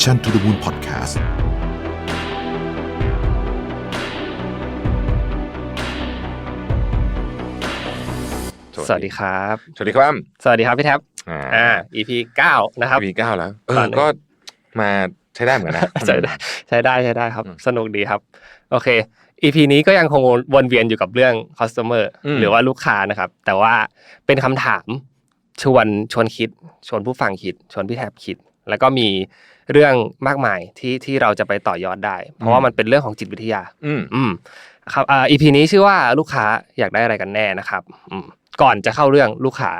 Mission to the Moon Podcast สวัสดีครับ สวัสดีครับสวัสดีครับพี่แท็บอ่าอ่า EP เก้านะครับปีเก้าแล้ว เอตออนนี้ก็มาใช้ได้เหมือนกันนะ ใช้ได้ใช้ได้ใช้ได้ครับอืมสนุกดีครับ โอเค EP นี้ก็ยังคงวนเวียนอยู่กับเรื่อง customer อืมหรือว่าลูกค้านะครับ แต่ว่าเป็นคำถามชวนชวนคิด ชวนผู้ฟังคิด ชวนพี่แท็บคิด แล้วก็มี เรื่องมากมายที่ที่เราจะไปต่อยอดได้ เพราะว่ามันเป็นเรื่องของจิตวิทยา อืมอืมครับอ่า EP นี้ชื่อว่าลูกค้าอยากได้อะไรกันแน่นะครับอืมก่อนจะเข้าเรื่องลูกค้า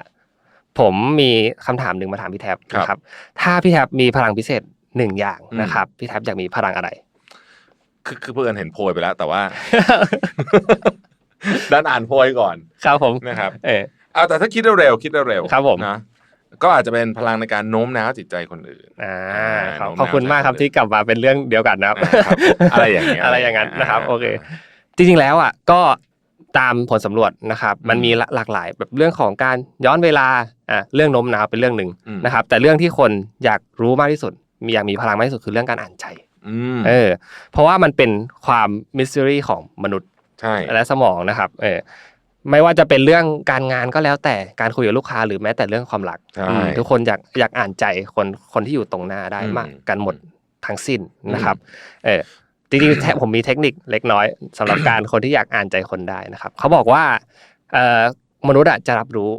ผมมีคำถามหนึ่งมาถามพี่แท็บครับนะครับ ถ้าพี่แท็บมีพลังพิเศษหนึ่งอย่างอืมนะครับ พี่แท็บอยากมีพลังอะไร คือคือเพื่อนเห็นโพยไปแล้ว แต่ว่าด้านอ่านโพยก่อน ครับผมนะครับ เออเอาแต่ถ้าคิดเร็วๆคิดเร็วๆครับผมนะ ก็อาจจะเป็นพลังในการโน้มน้าวจิตใจคนอื่นอ่าอ่าครับโน้มน้าวขอบคุณมากครับใจที่กลับมาเป็นเรื่องเดียวกันนะครับอ่าครับ อะไรอย่างเงี้ยอะไรอย่างนั้นนะครับอ่าโอเค จริงๆแล้วอะก็ตามผลสำรวจนะครับ มันอืมมีหลากหลายแบบเรื่องของการย้อนเวลาอะเรื่องโน้มน้าวเป็นเรื่องหนึ่งอืมนะครับ แต่เรื่องที่คนอยากรู้มากที่สุด มีอยากมีพลังมากที่สุดคือเรื่องการอ่านใจอืมเออ เพราะว่ามันเป็นความมิส t ต r y ของมนุษย์ใช่และสมองนะครับ เออ ไม่ว่าจะเป็นเรื่องการงานก็แล้วแต่การคุยกับลูกค้าหรือแม้แต่เรื่องความรัก ใช่อืมทุกคนอยากอยากอ่านใจคนคนที่อยู่ตรงหน้าได้อืมมากกันหมดทั้งสิ้นอืมนะครับ เออจริงๆแทผมมีเทคนิคเล็กน้อยสำหรับการ คนที่อยากอ่านใจคนได้นะครับ เขาบอกว่าเอ่อมนุษย์อะจะรับรู้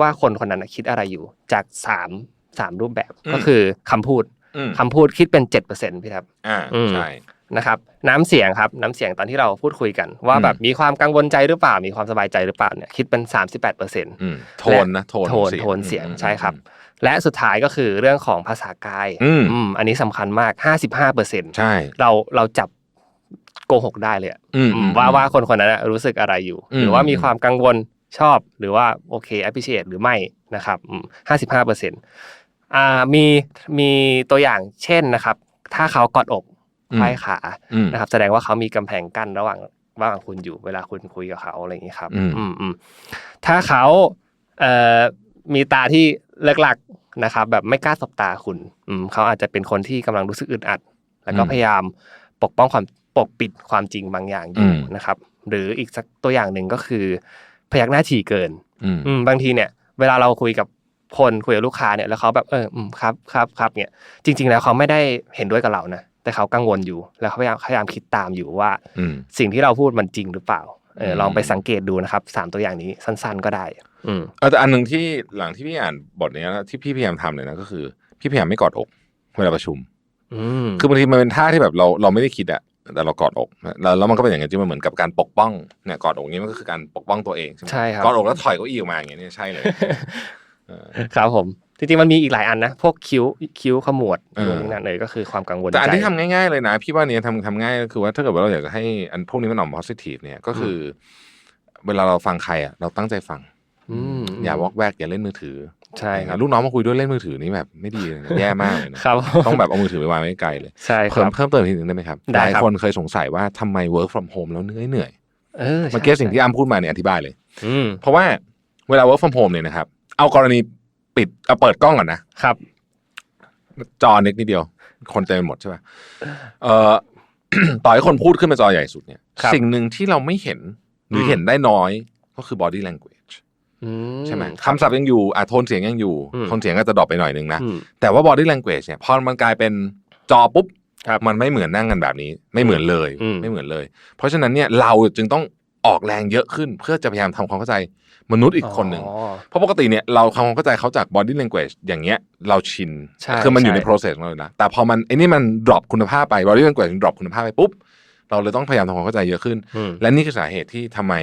ว่าคนคนนั้นอะคิดอะไรอยู่ จากสามสามรูปแบบก็คือคำพูดอืมคำพูดคิดเป็นเจ็ดเปอร์เซ็นต์พี่ครับ อ่าอืม ใช่ นะครับน้ำเสียงครับน้ำเสียงตอนที่เราพูดคุยกัน ว่าอืมแบบมีความกังวลใจหรือเปล่า มีความสบายใจหรือเปล่าเนี่ยคิดเป็น 38เปอร์เซ็นต์อืมโทนนะโทนโทนสียงโทนเสียงอืมใช่ครับ และสุดท้ายก็คือเรื่องของภาษากายอืมอืมอันนี้สำคัญมาก 55เปอร์เซ็นต์ใช่เราเราจับโกหกได้เลยอะอืมอืมว่าว่าคนคนนั้นอะรู้สึกอะไรอยู่อืมหรือว่ามีความกังวลชอบหรือว่าโอเค appreciate หรือไม่นะครับอืม55เปอร์เซ็นต์อ่ามีมีตัวอย่างเช่นนะครับ ถ้าเขากอดอก ไขว้ขาอืมนะครับ แสดงว่าเขามีกำแพงกั้นระหว่างระหว่างคุณอยู่เวลาคุณคุยกับเขาอะไรอย่างนี้ครับ อืมอืมอืมถ้าเขาเอ่อมีตาที่เลิกหลักนะครับ แบบไม่กล้าสบตาคุณอืมเขาอาจจะเป็นคนที่กำลังรู้สึกอึดอัด แล้วก็อืมพยายามปกป้องความปกปิดความจริงบางอย่างอยู่อืมนะครับ หรืออีกสักตัวอย่างหนึ่งก็คือ พยักหน้าถี่เกินอืมอืมบางทีเนี่ย เวลาเราคุยกับคนคุยกับลูกค้าเนี่ยแล้วเขาแบบเอออืมครับครับครับเนี่ย จริง ๆ แล้วเขาไม่ได้เห็นด้วยกับเรานะ แต่เขากังวลอยู่ แล้วเขาพยายามพยายามคิดตามอยู่ว่าอืมสิ่งที่เราพูดมันจริงหรือเปล่าเอออืมลองไปสังเกตดูนะครับสามตัวอย่างนี้สั้น ๆก็ได้ อืมเออแต่อันหนึ่งที่หลังที่พี่อ่านบทเนี้ยนะที่พี่พยายามทำเลยนะก็คือ พี่พยายามไม่กอดอกเวลาประชุมอืมคือบางทีมันเป็นท่าที่แบบเราเราไม่ได้คิดอะแต่เรากอดอกแล้วแล้วมันก็เป็นอย่างนั้นจริงมันเหมือนกับการปกป้องเนี่ยกอดอกอย่างนี้มันก็คือการปกป้องตัวเองใช่ไหมใช่ครับกอดอกแล้วถอยเก้าอี้ออกมาอย่างเงี้ยเนี่ยใช่เลยเออครับผม จริงๆมันมีอีกหลายอันนะ พวกคิ้วคิ้วขมวดเออนู่นนี่นั่นเลยก็คือความกังวลแต่อันใจที่ทำง่ายๆเลยนะ พี่ว่าเนี่ยทำทำง่ายก็คือว่าถ้าเกิดว่าเราอยากจะให้อันพวกนี้มันออกมา positive เนี่ยก็คือ เวลาเราฟังใครอะเราตั้งใจฟังอืมอย่าวอกแวกอย่าเล่นมือถือใช่ครับลูกน้องมาคุยด้วยเล่นมือถือนี่แบบไม่ดีเลยนะแย่มากเลยนะครับต้องแบบเอามือถือไปวางไว้ไกลเลยใช่คเพิ่มรับเพิ่มเติมอีกทีหนึ่งได้ไหมครับได้หลายครับคนเคยสงสัยว่าทำไม work from home แล้วเหนื่อยเหนื่อยเออเมื่อกี้สิ่งที่อ้ำพูดมาเนี่ยอธิบายเลยอืมเพราะว่าเวลา work from home เนี่ยนะครับเอากรณี ปิดเอาเปิดกล้องก่อนนะครับ จอเล็กนิดเดียว คนเต็มไปหมดใช่ป่ะเอ่อต่อให้คนพูดขึ้นมาจอใหญ่สุดเนี่ยครับสิ่งหนึ่งที่เราไม่เห็นหรืออมเห็นได้น้อยก็คือ body language อืใช่ไหมคำศัพท์ยังอยู่อะโทนเสียงยังอยู่อืมโทนเสียงก็จะดรอปไปหน่อยนึงนะอืมแต่ว่า body language เนี่ยพอมันกลายเป็นจอปุ๊บครับมันไม่เหมือนนั่งกันแบบนี้ ไม่เหมือนเลยอืมไม่เหมือนเลย เพราะฉะนั้นเนี่ยเราจึงต้อง ออกแรงเยอะขึ้น เพื่อจะพยายามทำความเข้าใจมนุษย์อีกคนหนึ่งอ๋อเพราะปกติเนี่ยเราทำความเข้าใจเขาจาก body language อย่างเงี้ยเราชินใช่คือมันอยู่ในใช่ process ของเราเลยนะแต่พอมันไอ้นี่มัน drop คุณภาพไป body language มัน drop คุณภาพไปปุ๊บเราเลยต้องพยายามทำความเข้าใจเยอะขึ้นอืมและนี่คือสาเหตุที่ทำไม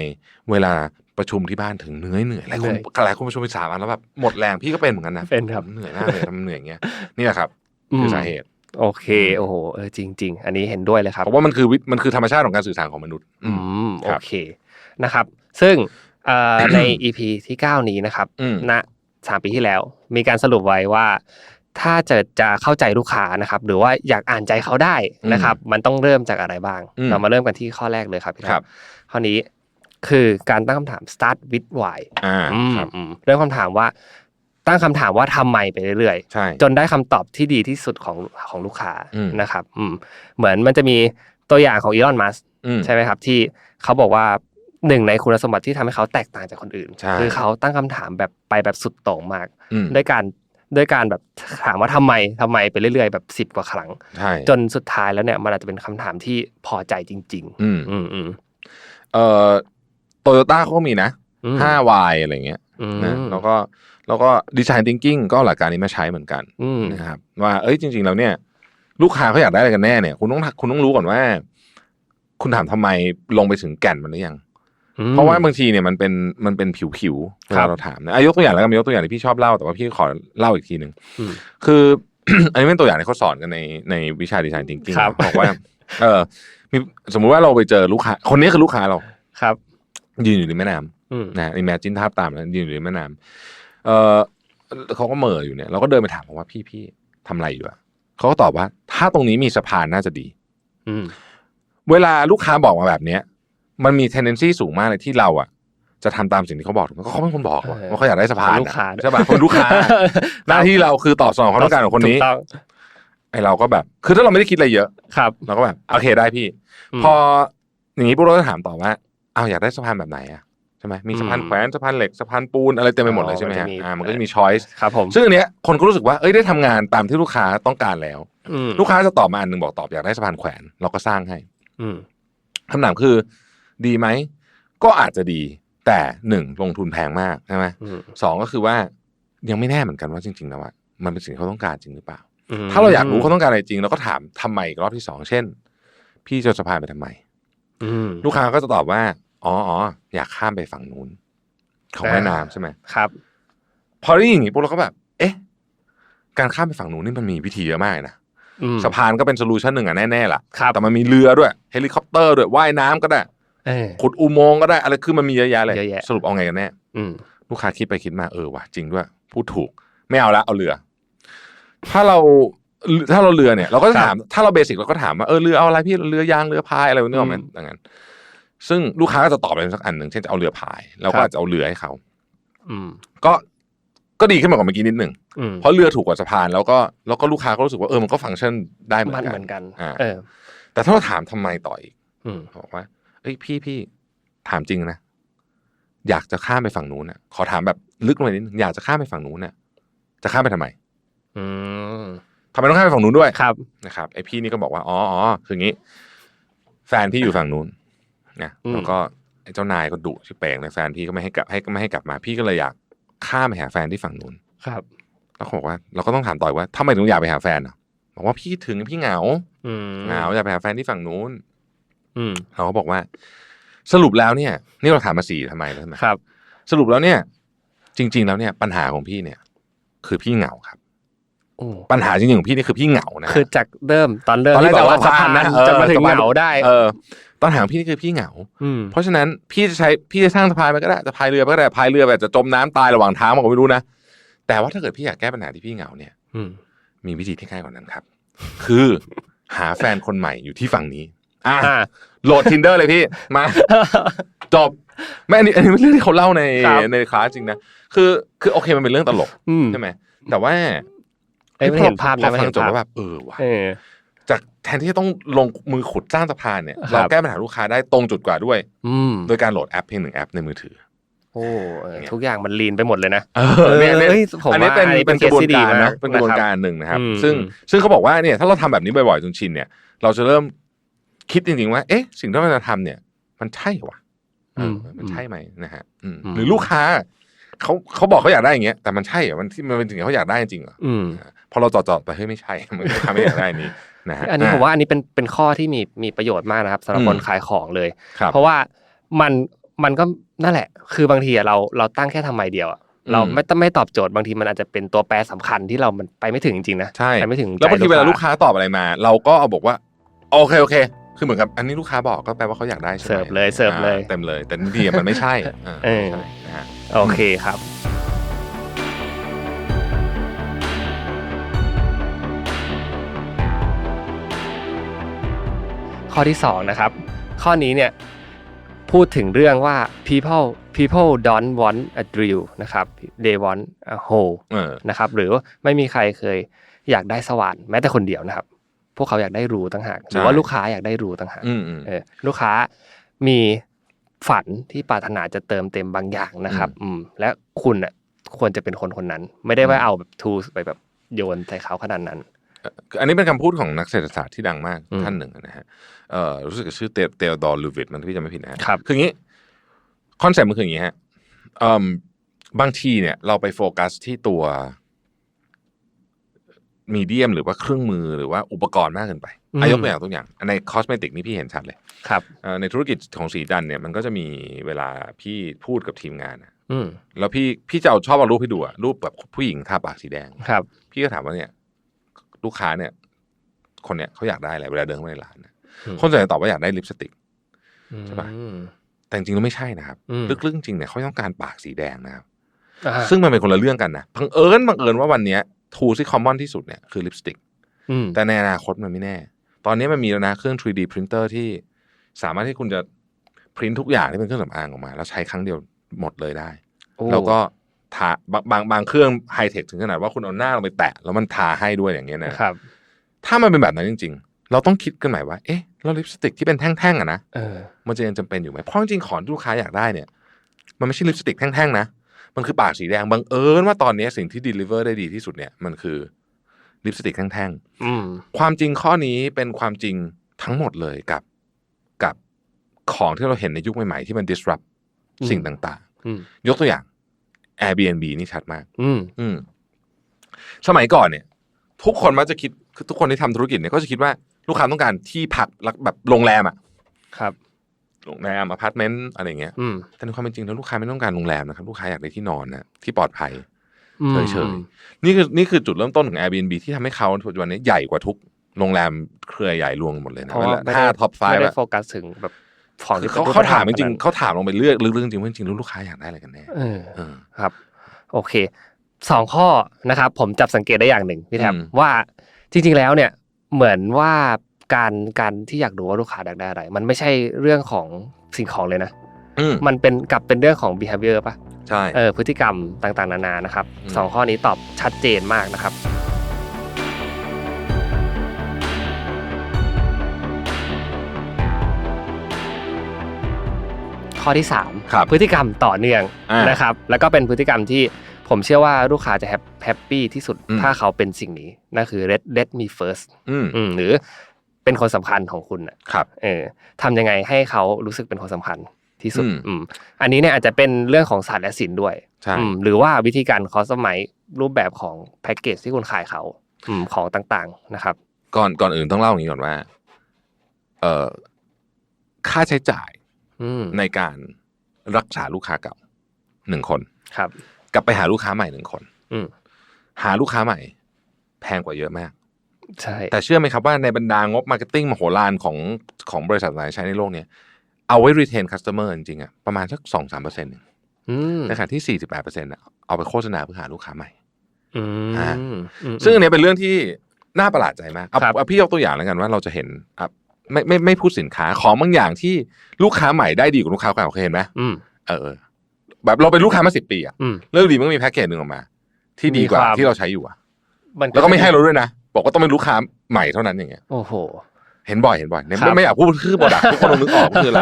เวลาประชุมที่บ้านถึงเหนื่อยเหนื่อยหลายคนเหนื่อยหลายคนประชุมไปสามวันแล้วแบบหมดแรงพี่ก็เป็นเหมือนกันนะเป็นครับเหนื่อยมากเลยทำเหนื่อยอย่างเงี้ยนี่แหละครับคือสาเหตุ โอเคโอ้โหเออจริง ๆ อันนี้เห็นด้วยเลยครับเพราะว่ามันคือวิมันคือธรรมชาติของการสื่อสารของมนุษย์ อืมคโอรับเคนะครับ ซึ่งเอ่อใน EP ที่9 นี้นะครับอืมณสามปีที่แล้ว มีการสรุปไว้ว่า ถ้าจะจะเข้าใจลูกค้านะครับ หรือว่าอยากอ่านใจเขาได้นะครับ มันต้องเริ่มจากอะไรบ้างอืมเรามาเริ่มกันที่ข้อแรกเลยครับพี่ครับ ข้อนี้คือการตั้งคำถาม start with why อ่าอืมครับอืมเริ่มคำถามว่า ตั้งคำถามว่าทำไมไปเรื่อยใช่ๆจนได้คำตอบที่ดีที่สุดของของลูกค้าอืมนะครับ อืมเหมือนมันจะมีตัวอย่างของอีลอนมัสอืมใช่ไหมครับ ที่เขาบอกว่าหนึ่งในคุณสมบัติที่ทำให้เขาแตกต่างจากคนอื่นใช่คือเขาตั้งคำถามแบบไปแบบสุดโต่งมากอืมด้วยการด้วยการแบบถามว่าทำไมทำไมไปเรื่อยๆแบบสิบ10กว่าครั้งใช่จนสุดท้ายแล้วเนี่ยมันอาจจะเป็นคำถามที่พอใจจริงอืมๆอืมอืมเอ่อโตโยต้าเขาก็มีนะอืม 5Y อะไรเงี้ยอืมนะแล้วก็ แล้วก็ดีไซน์ทิงกิ้งก็เอาหลักการนี้มาใช้เหมือนกันอืมนะครับว่าเอ้ยจริง ๆ แล้วเนี่ย ลูกค้าเขาอยากได้อะไรกันแน่เนี่ย คุณต้องคุณต้องรู้ก่อนว่า คุณถามทำไมลงไปถึงแก่นมันหรือยัง เพราะว่าบางทีเนี่ยมันเป็นมันเป็นผิวผิวๆเวครัลาบเราถามนะอะยกตัวอย่างแล้วกันยกตัวอย่างที่พี่ชอบเล่าแต่ว่าพี่ขอเล่าอีกทีหนึ่งอืมคือ อันนี้เป็นตัวอย่างที่เขาสอนกันในในวิชาดีไซน์ทิงกิ้งครับบอกว่า เออมีสมมุติว่าเราไปเจอลูกค้า คนนี้คือลูกค้าเราครับ ยืนอยู่ในแม่น้ำอืมนะอิมเมจินภาพตามนะยืนอยู่ในแม่น้ำ เออเขาก็เหม่ออยู่เนี่ยเราก็เดินไปถามเขาว่าพี่พี่ทำอะไรอยู่อะเขาก็ตอบว่า ถ้าตรงนี้มีสะพานน่าจะดี อืมเวลาลูกค้าบอกมาแบบเนี้ย มันมี tendency สูงมากเลยที่เราอะจะทำตามสิ่งที่เขาบอกถูกไหมก็เขาเป็นคนบอกว่าเออว่าเขาอยากได้สะพานลูกค้าอะใช่ป่ะคนลูกค้า หน้าที่เราคือตอบสนองความต้องการของคนนี้ถูกต้องไอเราก็แบบ คือถ้าเราไม่ได้คิดอะไรเยอะครับเราก็แบบโอเคได้พี่มพออย่างนี้พวกเราก็ถามต่อว่าอ้าวอยากได้สะพานแบบไหนอะใช่ไหมมีสะพานอืมแขวนสะพานเหล็กสะพานปูนอะไรเต็มไปหมดเลยใช่ไหมอ๋อฮะมันจะมีอ่ามันก็จะมีช้อยส์ครับผมซึ่งอันเนี้ยคนก็รู้สึกว่าเอ้ยได้ทำงานตามที่ลูกค้าต้องการแล้วอืมลูกค้าจะตอบมาอันหนึ่งบอกตอบอยากได้สะพานแขวน เราก็สร้างให้อืมคำถามคือ ดีไหมก็อาจจะดี แต่หนึ่งลงทุนแพงมากใช่ไหมอืมสองก็คือว่ายังไม่แน่เหมือนกันว่าจริงๆแล้วว่ามันเป็นสิ่งที่เขาต้องการจริงหรือเปล่าอืมถ้าเราอยากรู้เขาต้องการอะไรจริงเราก็ถามทำไมอีกรอบที่สองเช่น พี่จะเอาสะพานไปทำไมอืมลูกค้าก็จะตอบว่า อ๋ออ๋ออยากข้ามไปฝั่งนู้น ของอ่าแม่น้ำใช่ไหมครับ พอได้ยินอย่างนี้พวกเราก็แบบ เอ๊ะ การข้ามไปฝั่งนู้นนี่มันมีวิธีเยอะมากเลยนะอืมสะพานก็เป็นโซลูชันหนึ่งอะแน่ๆล่ะครับแต่มันมีเรือด้วย เฮลิคอปเตอร์ด้วยว่ายน้ำก็ได้เออขุดอุโมงค์ก็ได้ อะไรคือมันมีเยอะแยะเลยเยอะแยะสรุปเอาไงกันแน่อืมลูกค้าคิดไปคิดมาเออว่ะจริงด้วยพูดถูก ไม่เอาละเอาเรือ ถ้าเราถ้าเราเรือเนี่ย เราก็จะถามถ้าเราเบสิกเราก็ถามว่าเออเรือเอาอะไรพี่เรือยางเรือพายอะไรนึกออกไหมอืมอย่างนั้น ซึ่งลูกค้าก็จะตอบอะไรสักอันหนึ่งเช่นจะเอาเรือพายเราคก็รับอาจจะเอาเรือให้เขาอืมก็ก็ดีขึ้นมากว่าเมื่อกี้นิดหนึ่งอืมเพราะเรือถูกกว่าสะพานแล้วก็แล้วก็ลูกค้าก็รู้สึกว่าเออมันก็ฟังก์ชันได้เหมือมันนกันเหมือนกันอ่าเออ แต่ถ้าเราถามทำไมต่ออีกอืมบอกว่าเอ้ยพี่พี่ถามจริงนะอยากจะข้ามไปฝั่งนู้นน่ะ ขอถามแบบลึกลงไปนิดนึงอยากจะข้ามไปฝั่งนู้นน่ะ จะข้ามไปทำไม อืมทำไมต้องข้ามไปฝั่งนู้นด้วยครับนะครับไอพี่นี่ก็บอกว่าอ๋ออ๋อคืองี้ แฟนพี่อยู่ฝั่งนู้น นะอืมแล้วก็ไอ้เจ้านายก็ดุชิบเป่งเลยแฟนพี่ก็ไม่ให้กลับให้ไม่ให้กลับมา พี่ก็เลยอยากข้ามไปหาแฟนที่ฝั่งนู้นครับ แล้วเขาบอกว่าเราก็ต้องถามต่อยว่าทำไมถึงอยากไปหาแฟนอะบอกว่าพี่คิดถึงพี่เหงาอืมเหงาอยากไปหาแฟนที่ฝั่งนู้น อืมเราก็บอกว่า สรุปแล้วเนี่ย นี่เราถามมาสี่ทำไมแล้วใช่ไหมครับ สรุปแล้วเนี่ย จริง ๆ แล้วเนี่ย ปัญหาของพี่เนี่ย คือพี่เหงาครับโอ้ปัญหาจริงๆของพี่นี่คือพี่เหงานะคือจากเริ่มตอนเริ่มตอนแรกที่บอกว่าจะสะว่าพานนั้นเออจะมาถึงสะพานเหงาได้ เออ ปัญหาของพี่นี่คือพี่เหงาอืมเพราะฉะนั้นพี่จะใช้พี่จะสร้างสะพานไปก็ได้จะพายเรือไปก็ได้พายเรือแบบจะจมน้ำตายระหว่างทางมันก็ไม่รู้นะแต่ว่าถ้าเกิดพี่อยากแก้ปัญหาที่พี่เหงาเนี่ย อืมมีวิธีที่ง่ายกว่านั้นครับ คือหาแฟนคนใหม่อยู่ที่ฝั่งนี้ อะอ่าโหลด tinder เลยพี่มาจบแม่อันนี้อันนี้เป็นเรื่องที่เขาเล่าในครับในคลาสจริงนะคือคือโอเคมันเป็นเรื่องตลกอืมใช่ไหมแต่ว่าเอ้ยมันเห็นภาพพนะอมันฟัเห็งนจบภาพแล้วแบบเออว่ะเออจาก แทนที่จะต้องลงมือขุดสร้างสะพานเนี่ยครับเราแก้ปัญหาลูกค้าได้ตรงจุดกว่าด้วยอืมโดยการโหลดแอปเพียงหนึ่งแอปในมือถือ โอ้เออทุกอย่างมันลีนไปหมดเลยนะเออเนี่ยเนี่ยเอ้ยผมอันนี้เป็นว่าอันนี้เป็เป็นนกระบวนเคสที่ดีการมานะกเป็นกระบวนนะครับการหนึ่งนะครับอืมซึ่งอืมซึ่งเขาบอกว่าเนี่ยถ้าเราทำแบบนี้บ่อยๆจนชินเนี่ย เราจะเริ่มคิดจริงๆว่า เอ๊ะ สิ่งที่เราจะทำเนี่ย มันใช่เหรอวะเอออมันใช่ไหมนะฮะอืมอืมหรือลูกค้าเขาเขาบอกเขาอยากได้อย่างเงี้ยแต่มันใช่เหรอมันที่มันเป็นสิ่งที่เขาอยากได้จริงเหรออืมพอเราจอดๆไปเฮ้ยไม่ใช่มันลูกค้าไม่อยากได้อัน นี้นะฮะอันนี้ผมว่าอันนี้เป็นเป็นข้อที่มีมีประโยชน์มากนะครับสำหรับอืมคนขายของเลยครับเพราะว่ามันมันก็นั่นแหละ คือบางทีอะเราเราตั้งแค่ทำไมเดียวอะอืมเราไม่ต้องไม่ตอบโจทย์บางทีมันอาจจะเป็นตัวแปรสำคัญที่เรามันไปไม่ถึงจริงๆนะใช่ไปไม่ถึงแล้วบางทีใจเวลาลูกค้าตอบอะไรมา เราก็เอาบอกว่าโอเคโอเค คือเหมือนกับอันนี้ลูกค้าบอกก็แปลว่าเขาอยากได้ใช่ไหมเสิร์ฟเลยเสิร์ฟเลยอ่าเต็มเลย แต่บางทีมันไม่ใช่อ่าเออใช่นะฮะโอเคครับ ข้อที่สองนะครับข้อนี้เนี่ยพูดถึงเรื่องว่า people people don't want a drill นะครับ they want a hole เออนะครับหรือไม่มีใครเคยอยากได้สว่านแม้แต่คนเดียวนะครับ พวกเขาอยากได้รูต่างหากหรือว่าลูกค้าอยากได้รูต่างหากอืมอืมเออลูกค้ามีฝันที่ปรารถนาจะเติมเต็มบางอย่างนะครับ อืมและคุณอะควรจะเป็นคนคนนั้น ไม่ได้ว่าเอาแบบทูไปแบบโยนใส่เขาขนาดนั้นคื ออันนี้เป็นคำพูดของนักเศรษฐศาสตร์ที่ดังมากอืมท่านหนึ่งนะฮะเอ่อรู้สึกจะชื่อเตเตโอดอร์ลูวิตมันที่จะไม่ผิดนะฮะครับคืออย่างนี้คอนเซ็ปต์มันคืออย่างนี้ฮะเอิ่มบางทีเนี่ย เราไปโฟกัสที่ตัวมีเดียมหรือว่าเครื่องมือหรือว่าอุปกรณ์มากเกินไปอืมอายกตัวอย่างตัวอย่าง ในคอสเมติกนี่พี่เห็นชัดเลยครับเอ่อในธุรกิจของสีจันเนี่ยมันก็จะมีเวลาพี่พูดกับทีมงานอะอืมแล้วพี่พี่จะเอาชอบเอารูปให้ดูอะรูปแบบผู้หญิงทาปากสีแดงครับ พี่ก็ถามว่าเนี่ย ลูกค้าเนี่ย คนเนี้ยเขาอยากได้อะไรเวลาเดินเข้ามาในร้านนะอืมคนส่วนใหญ่ตอบว่าอยากได้ลิปสติกใช่ปะอืมแต่จริงๆแล้วไม่ใช่นะครับอืมลึกๆจริงๆเนี่ยเขาต้องการปากสีแดงนะครับอ่าซึ่งมันเป็นคนละเรื่องกันนะบังเอิญบังเอิญว่าวันเนี้ยทูที่คอมมอนที่สุดเนี่ยคือลิปสติกอืมแต่ในอนาคตมันไม่แน่ ตอนนี้มันมีแล้วนะเครื่อง 3D printer ที่สามารถที่คุณจะพิมพ์ทุกอย่างที่เป็นเครื่องสำอางออกมา แล้วใช้ครั้งเดียวหมดเลยได้โอ้แล้วก็ ทาบางบางบางเครื่องไฮเทคถึงขนาดว่าคุณเอาหน้าลงไปแตะแล้วมันทาให้ด้วยอย่างเงี้ยนะครับ ถ้ามันเป็นแบบนั้นจริง ๆ เราต้องคิดกันใหม่ว่า เอ๊ะแล้วลิปสติกที่เป็นแท่งๆอะนะเออมันจะยังจำเป็นอยู่ไหมเพราะจริงๆของที่ลูกค้าอยากได้เนี่ย มันไม่ใช่ลิปสติกแท่งๆนะมันคือปากสีแดงบังเอิญว่าตอนนี้สิ่งที่ deliver ได้ดีที่สุดเนี่ยมันคือลิปสติกแท่งอืมๆความจริงข้อนี้เป็นความจริงทั้งหมดเลยกับกับของที่เราเห็นในยุคใหม่ๆที่มัน disrupt อืมสิ่งต่างอืมๆยกตัวอย่าง Airbnb นี่ชัดมาก อืมอืมสมัยก่อนเนี่ย ทุกคนมักจะคิดคือทุกคนที่ทำธุรกิจเนี่ยก็จะคิดว่าลูกค้าต้องการที่พักแบบโรงแรมอะครับโรงแรมอพาร์ตเมนต์อะไรเงี้ยอืมแต่ในความเป็นจริงแล้วลูกค้าไม่ต้องการโรงแรมนะครับลูกค้าอยากได้ที่นอนนะที่ปลอดภัยอืมเฉยๆนี่คือนี่คือจุดเริ่มต้นของ Airbnb ที่ทำให้เขาปัจจุบันนี้ใหญ่กว่าทุกโรงแรมเครือใหญ่รวมหมดเลยนะเพราะว่าไม่ได้ห้าท็อปไฟไม่ว์ได้โฟกัสถึงแบบ ของที่เขาป็นรูปเขาถามธจริงขนดๆเขาถามลงไปเลือกลึกๆจริงๆว่าจริงๆแล้วลูกค้าอยากได้อะไรกันแน่เออเออครับ โอเคสองข้อนะครับ ผมจับสังเกตได้อย่างหนึ่งพี่แทบอืมว่าจริง ๆแล้วเนี่ยเหมือนว่าการการที่อยากรู้ว่าลูกค้าอยากได้อะไร มันไม่ใช่เรื่องของสิ่งของเลยนะอืมมันเป็นกลับเป็นเรื่องของ behavior ป่ะใช่เออพฤติกรรมต่างๆ นานานะครับอืมสองข้อนี้ตอบชัดเจนมากนะครับ ข้อที่สามครับพฤติกรรมต่อเนื่องอ่านนะครับแล้วก็เป็นพฤติกรรมที่ผมเชื่อว่าลูกค้าจะแฮปปี้ที่สุดอืมถ้าเขาเป็นสิ่งนี้นั่นคือ let let me first อืมอืมหรือเป็นคนสำคัญของคุณน่ะครับเออทำยังไงให้เขารู้สึกเป็นคนสำคัญที่สุดอืมอืมอันนี้เนี่ยอาจจะเป็นเรื่องของศาสตร์และศิลป์ด้วยใช่อืมหรือว่าวิธีการคอสมัยรูปแบบของแพ็กเกจที่คุณขายเขาอืมของต่างๆนะครับ ก่อนก่อนอื่นต้องเล่าอย่างนี้ก่อนว่า เอ่อค่าใช้จ่ายอืม ในการรักษาลูกค้าเก่าหนึ่งคนครับ กลับไปหาลูกค้าใหม่หนึ่งคนอืมหาลูกค้าใหม่ แพงกว่าเยอะมาก ใช่ แต่เชื่อไหมครับว่าในบรรดางบมาร์เก็ตติ้งมโหฬารของของบริษัทหลายใช้ในโลกเนี้ยเอาไว้ retain customer จริงๆอะประมาณสักสองสามเปอร์เซ็นต์อืมในขณะที่สี่สิบแปดเปอร์เซ็นต์เอาไปโฆษณาเพื่อหาลูกค้าใหม่อืมอ่าอืมซึ่งอันเนี้ยเป็นเรื่องที่น่าประหลาดใจมากเอาครับเอาพี่ยกตัวอย่างแล้วกันว่าเราจะเห็นอะ ไม่ไม่ไม่พูดสินค้าของบางอย่างที่ลูกค้าใหม่ได้ดีกว่าลูกค้าเก่าเคยเห็นไหมอืมเออเออ แบบเราเป็นลูกค้ามาสิบปีอะอืมเลิกดีมันก็มีแพ็กเกจหนึ่งออกมา ที่ดีกว่ามีความที่เราใช้อยู่อะมันแล้วก็ไม่ให้เราด้วยนะบอกว่าต้องเป็นลูกค้าใหม่เท่านั้นอย่างเงี้ยโอ้โหเห็นบ่อยเห็นบ่อยเนี่ยครับไม่ไม่อยากพูดคือโปรดักทุกคนต้องนึกออกว่าคืออะไร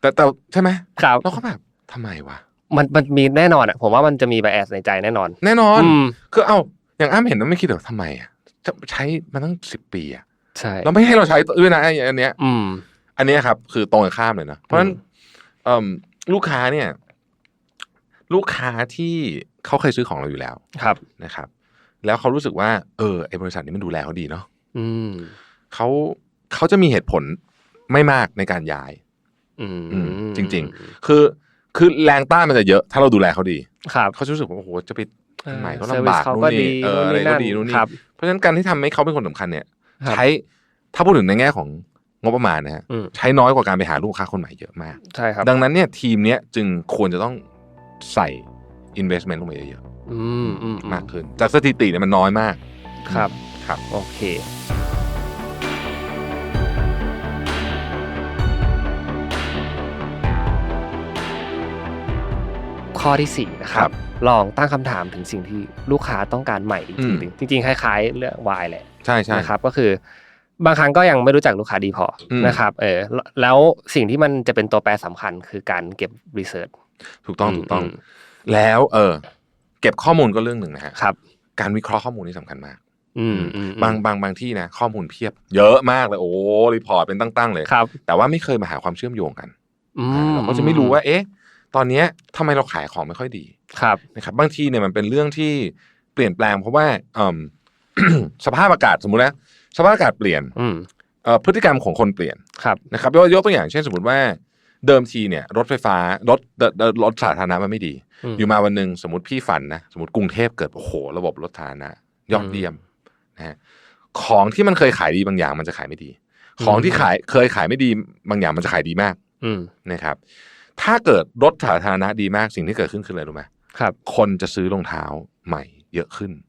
แต่แต่ใช่ไหมครับเราก็แบบทำไมวะมันมันมีแน่นอนอะผมว่ามันจะมีไบแอสในใจแน่นอน แน่นอนอืมคือเอ้าอย่างอ้ำเห็นแล้วไม่คิดเหรอทำไมอะจะใช้มาตั้งสิบปีอะ ใช่เราไม่ให้เราใช้ด้วยนะไอ้อันเนี้ย อืม อันเนี้ยครับ คือตรงกันข้ามเลยนะเพราะฉะนั้นอืมเอิ่มลูกค้าเนี่ย ลูกค้าที่เขาเคยซื้อของเราอยู่แล้วครับนะครับ แล้วเขารู้สึกว่า เออไอบริษัทนี้มันดูแลเขาดีเนาะอืมเขาเขาเขาจะมีเหตุผลไม่มากในการย้าย อืมอืมจริงคือคือแรงต้านมันจะเยอะ ถ้าเราดูแลเขาดี ครับเขาจะรู้สึกว่าโอ้โหจะไปทำไมเขาเซอร์ลำวิสบากเขานู่ก็นดีนี่เอออะไรก็ดีนู่นนี่ครับเพราะฉะนั้นการที่ทำให้เขาเป็นคนสำคัญเนี่ยครับ ใช้ถ้าพูดถึงในแง่ของงบประมาณนะฮะอืมใช้น้อยกว่าการไปหาลูกค้าคนใหม่เยอะมากใช่ครับดังนั้นเนี่ยทีมเนี้ยจึงควรจะต้องใส่ investment ลงไปเยอะอืมอืมๆมากขึ้น จากสถิติเนี่ยมันน้อยมากครับครับโอเคคข้อที่สี่นะคครัรับบลองตั้งคำถามถึงสิ่งที่ลูกค้าต้องการใหม่อีกทีอืมหนึ่งจริงๆคล้ายๆเรื่องวายแหละ ใช่ใช่นะครับก็คือบางครั้งก็ยังไม่รู้จักลูกค้าดีพออมนะครับเออแล้วแล้วสิ่งที่มันจะเป็นตัวแปรสำคัญคือการเก็บรีเสิร์ชถูกต้องถูกต้องอืมแล้วเออเก็บข้อมูลก็เรื่องหนึ่งนะฮะครับการวิเคราะห์ข้อมูลนี่สำคัญมากอืมอืมบางบางบางที่นะข้อมูลเพียบ เยอะมากเลย โอ้รีพอร์ตเป็นตั้งๆเลยครับแต่ว่าไม่เคยมาหาความเชื่อมโยงกันอืมเราก็จะไม่รู้ว่า เอ๊ะ ตอนเนี้ยทำไมเราขายของไม่ค่อยดีครับนะครับ บางทีเนี่ยมันเป็นเรื่องที่เปลี่ยนแปลงเพราะว่าเอิ่ม สภาพอากาศสมมุตินะสภาพอากาศเปลี่ยนอืมเอ่อพฤติกรรมของคนเปลี่ยนครับนะครับยกยกตัวอย่างเช่นสมมติว่าเดิมทีเนี่ยรถไฟฟ้ารถเดินเดินรถสาธารณะมันไม่ดีอืมอยู่มาวันหนึ่งสมมติพี่ฝันนะสมมติกรุงเทพเกิดโอ้โหระบบรถสาธารณะยอดเยี่ยมนะฮะของที่มันเคยขายดีบางอย่างมันจะขายไม่ดี ของที่ขายเคยขายไม่ดีบางอย่างมันจะขายดีมากอืมนะครับ ถ้าเกิดรถสาธารณะดีมากสิ่งที่เกิดขึ้นคืออะไรรู้ไหมครับ คนจะซื้อรองเท้าใหม่เยอะขึ้นอืม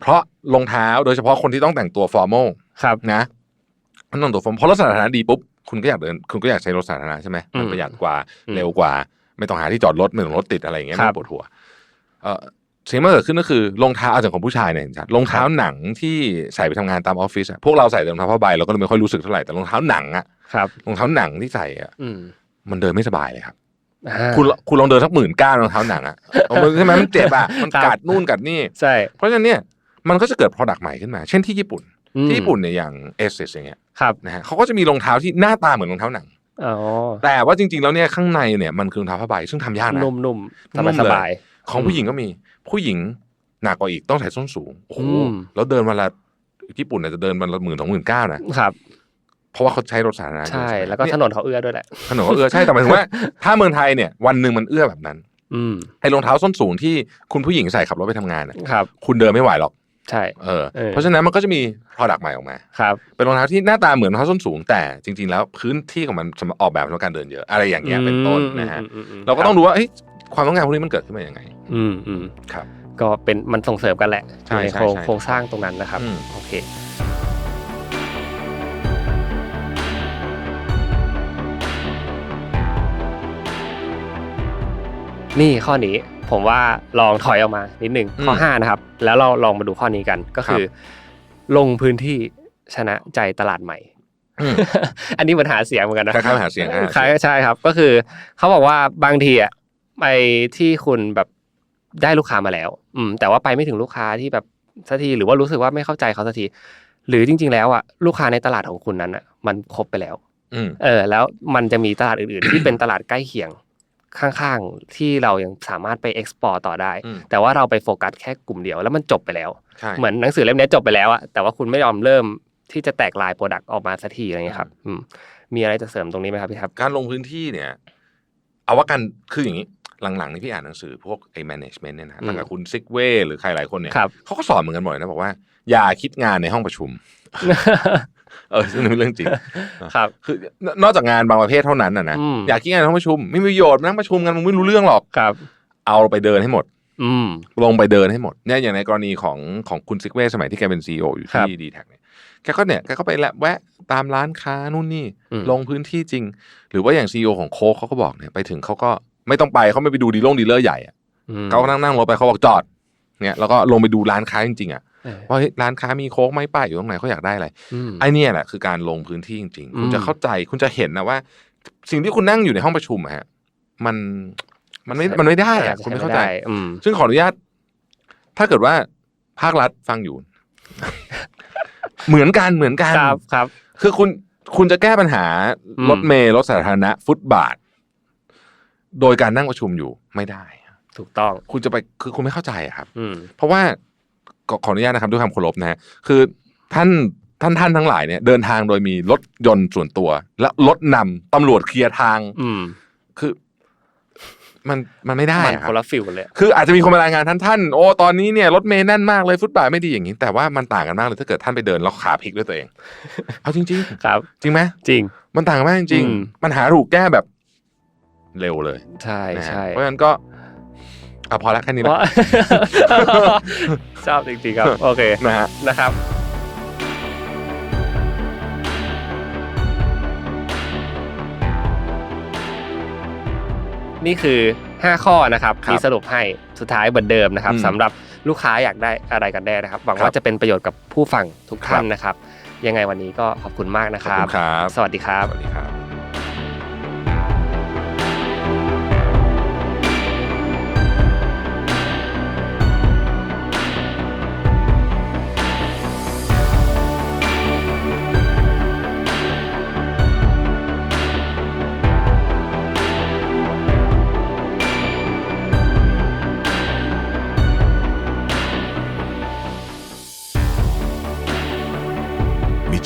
เพราะรองเท้าโดยเฉพาะคนที่ต้องแต่งตัวฟอร์มอลครับนะมันต้องตัวฟอร์มเพราะรถสาธารณะดีปุ๊บคุณก็อยากเดินคุณก็อยากใช้รถสาธารณะใช่ไหมมันอืมประหยัดกว่าอืมเร็วกว่า ไม่ต้องหาที่จอดรถไม่ต้องรถติดอะไรอย่างเงี้ยครัไม่บปวดหัว เออสิ่งที่มันเกิดขึ้นก็คือรองเท้าเอาจากของผู้ชายเนี่ยเห็นชัดรองเท้าหนังที่ใส่ไปทำงานตามออฟฟิศอะพวกเราใส่แต่รองเท้าผ้าใบเราก็เลยไม่ค่อยรู้สึกเท่าไหร่แต่รองเท้าหนังอะครับรองเท้าหนังที่ใส่อะอืมมันเดินไม่สบายเลยครับอ่า คุณคุณลองเดินสักหมื่นก้ารองเท้าหนังอะเอามือใช่ไหมมันเจ็บอะมันครับกัดนู่นกัดนี่ใช่เพราะฉะนั้นเนี่ยมันก็จะเกิด product ใหม่ขึ้นมา เช่นที่ญี่ปุ่นอืมที่ญี่ปุ่นเนี่ยอย่างเอสเอย่างเงี้ยครับนะฮะเขาก็จะมีรองเท้าที่หน้าตาเหมือนรองเท้าหนังอ๋อแต่ว่าจริงๆแล้วเนี่ยข้างในเนี่ยมันคือรองเท้าผ้าใบซึ่งทำยากนะนุ่มๆนุ่สบายมสเลยบายของผู้หญิงก็มีผู้หญิงหนักกว่าอีกต้องใส่ส้นสูงโอ้โหอืมแล้วเดินวันละญี่ปุ่นเนี่ยจะเดินวันละหมื่นสองหมื่นเก้านะครับ เพราะว่าเขาใช้รถสาธารณะใช่เยอะไหมแล้วก็ถเนี่ยนนเขาเอื้อด้วยแหละถนนก็เอื้อใช่แต่หมายถึงว่าถ้าเมืองไทยเนี่ยวันหนึ่งมันเอื้อแบบนั้นอืมไอ้รองเท้าส้นสูงที่คุณผู้หญิงใส่ขับรถไปทำงานน่ะครับคุณเดินไม่ไหวหรอกใช่เออเออเพราะฉะนั้นมันก็จะมี product ใหม่ออกมาครับเป็นรองเท้าที่หน้าตาเหมือนรองเท้าส้นสูง แต่จริง ๆ แล้วพื้นที่ของมันสำหรับออกแบบสำหรับการเดินเยอะอะไรอย่างเงี้ยเป็นต้นนะฮะอืมอืมอืมเราก็ต้องดูว่าเอ้ยความต้องการพวกนี้มันเกิดขึ้นมาอย่างไง อืมอืมครับ ก็เป็นมันส่งเสริมกันแหละใช่ในใช่โครงใช่โครงสร้างตรงนั้นนะครับอืมโอเค นี่ข้อนี้ผมว่าลองถอยออกมานิดหนึ่งข้ออืมห้านะครับ แล้วเราลองมาดูข้อนี้กันก็คือ ลงพื้นที่ชนะใจตลาดใหม่อืมอันนี้เหมือนหาเสียงเหมือนกันนะคล้ายๆหาเสียงอะคล้ายใช่ครับ ก็คือเขาบอกว่าบางทีอะไปที่คุณแบบได้ลูกค้ามาแล้ว อืม แต่ว่าไปไม่ถึงลูกค้าที่แบบสักทีหรือว่ารู้สึกว่าไม่เข้าใจเขาสักทีหรือจริง ๆ แล้วอะลูกค้าในตลาดของคุณนั้นอะ มันครบไปแล้วอืมเออ แล้วมันจะมีตลาดอื่นๆ ที่เป็นตลาดใกล้เคียง ข้างๆ ที่เรายังสามารถไปเอ็กซ์พอร์ตต่อได้อืมแต่ว่าเราไปโฟกัสแค่กลุ่มเดียวแล้วมันจบไปแล้วใช่เหมือนหนังสือเล่มนี้จบไปแล้วอะแต่ว่าคุณไม่ยอมเริ่มที่จะแตกลายโปรดักต์ออกมาสักทีอะไรเงี้ยครับอืมมีอะไรจะเสริมตรงนี้ไหมครับพี่ครับ การลงพื้นที่เนี่ย เอาว่ากันคืออย่างนี้หลังๆนี่พี่อ่านหนังสือพวกไอ้ management เนี่ยนะอืมหลังจากคุณซิกเวหรือใครหลายคนเนี่ยครับเขาก็สอนเหมือนกันบ่อยนะบอกว่า อย่าคิดงานในห้องประชุม เออซึ่งเป็นเรื่องจริงครับ คือนอกจากงานบางประเภทเท่านั้นนะนะอืมอยากคิดงานในห้องประชุมไม่มีประโยชน์มานั่งประชุมกันมึงไม่รู้เรื่องหรอกครับ เอาไปเดินให้หมด อืมลงไปเดินให้หมดเนี่ยอย่างในกรณีของของคุณซิกเวสมัยที่แกเป็นซีออยู่ครับที่ดีแท็เนี่ยแกก็เนี่ยแกก็ไปแลบแวะตามร้านค้านู่นนี่อืมลงพื้นที่จริง หรือว่าอย่างซีอของโค้กเขาก็บอกเนี่ยไปถึงเขาก็ไม่ต้องไปเขาไม่ไปดูดีลงดีลเลอร์ใหญ่อะอืมเขาก็นั่งนั่งรถไปเขาบอกจอดเนี่ยแล้วก็ลงไปดูร้านค้าจริงๆอะเออ ว่าเฮ้ยร้านค้ามีโค้กไหมป้ายอยู่ตรงไหนเขาอยากได้อะไรอืมไอเนี่ยแหละคือการลงพื้นที่จริงๆคุณอืมจะเข้าใจคุณจะเห็นนะว่า สิ่งที่คุณนั่งอยู่ในห้องประชุมอะฮะมันมันไม่มันไม่ได้อะคุณไม่เข้าใจด้อืมซึ่งขออนุญาต ถ้าเกิดว่าภาครัฐฟังอยู่ เหมือนกันเหมือนกันครับครับ คือคุณคุณจะแก้ปัญหาอืมรถเมล์รถสาธารณะ ฟุตบาท โดยการนั่งประชุมอยู่ไม่ได้ ถูกต้อง คุณจะไปคือคุณไม่เข้าใจอะครับอืมเพราะว่า ขอขออนุญาตนะครับด้วยความเคารพนะฮะคือท่านท่านท่านทั้งหลายเนี่ยเดินทางโดยมีรถยนต์ส่วนตัว และรถนำตำรวจเคลียร์ทาง อืม คือมันมันไม่ได้มันอะคคนรับละฟิลกันเลยคืออาจจะมีคนมารายงานท่านท่านโอ้ตอนนี้เนี่ยรถเมล์แน่นมากเลยฟุตบาทไม่ดีอย่างนี้ แต่ว่ามันต่างกันมากเลยถ้าเกิดท่านไปเดินแล้วขาพลิกด้วยตัวเองเอาจริงครับๆจริงไหมจริง มันต่างกันมากจริงอืมๆปัญหาถูกแก้แบบเร็วเลย ใช่นะฮะใช่เพราะฉะนั้นก็ อะพอละแค่นี้แหละว่าชอบจริงๆครับ โอเคนะฮะนะครับนี่คือ 5 ข้อนะครับครับมีสรุปให้สุดท้ายเหมือนเดิมนะครับอืมสำหรับลูกค้าอยากได้อะไรกันแน่นะครับหวังครับว่าจะเป็นประโยชน์กับผู้ฟังทุกท่านครับนะครับ ยังไงวันนี้ก็ขอบคุณมากนะขคอบรับคุณครับ สวัสดีครับสวัสดีครับ